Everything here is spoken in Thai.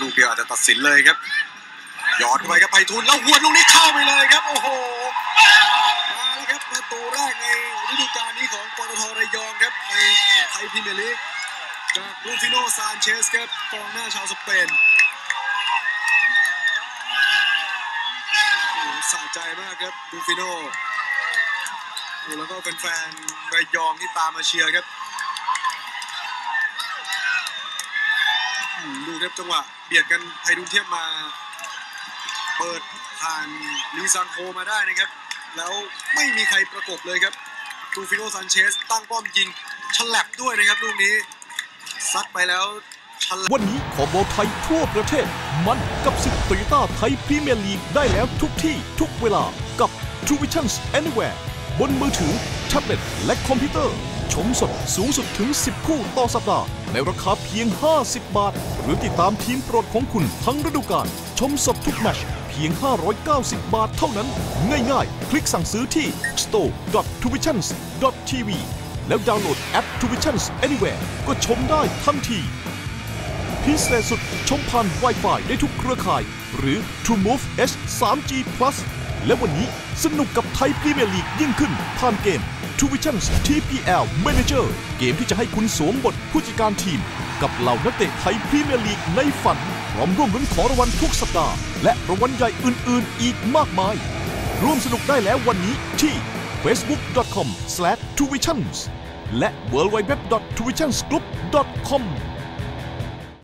ลูกเดียวอาจจะตัดสินเลยครับหยอดเข้าไปครับไพฑูรย์แล้วหวลูกนี้เข้าไปเลยครับโอ้โหมาแล้วครับประตูแรกในฤดูกาลนี้ของปตทระยองครับในไทยพรีเมียร์ลีกจากลูฟิโนซานเชสครับกองหน้าชาวสเปนสะใจมากครับลูฟิโนแล้วก็แฟนๆระยองที่ตามมาเชียร์ครับ อืม ดูครับจังหวะเบียดกันไพฑูรย์เทียบมา เปิดผ่านลีซังโคมาได้นะครับ แล้วไม่มีใครประกบเลยครับดูฟิโนซันเชสตั้งป้อมยิงฉลับด้วยนะครับลูกนี้ซัดไปแล้วฉลับวันนี้ขอบอลไทยทั่วประเทศ มันกับศึกโตโยต้าไทยพรีเมียร์ลีกได้แล้วทุกที่ทุกเวลากับ True Vision Anywhere บนมือถือแท็บเล็ตและคอมพิวเตอร์ ชมสดสูงสุดถึง 10 คู่ต่อสัปดาห์ ในราคาเพียง 50 บาท หรือติดตามทีมโปรดของคุณทั้งฤดูกาลชมสดทุกแมชเพียง 590 บาทเท่านั้น ง่ายๆ คลิกสั่งซื้อที่ store.tuitions.tv แล้วดาวน์โหลดแอป Tuitions Anywhere ก็ชมได้ทันทีพิเศษสุดชมผ่าน Wi-Fi ได้ทุกเครือข่าย หรือ True Move H 3G Plus และวันนี้สนุกกับไทยพรีเมียร์ลีกยิ่งขึ้นผ่านเกม True Vision TPL Manager เกมที่จะให้คุณสวมบทผู้จัดการทีม กับเหล่านักเตะไทยพรีเมียร์ลีกในฝันพร้อมร่วมลุ้นขอรางวัลทุกสัปดาห์ และรางวัลใหญ่อื่น ๆ อีกมากมาย ร่วมสนุกได้แล้ววันนี้ที่ facebook.com/tuitions และ w w w t u i t i o n s g r o u p c o m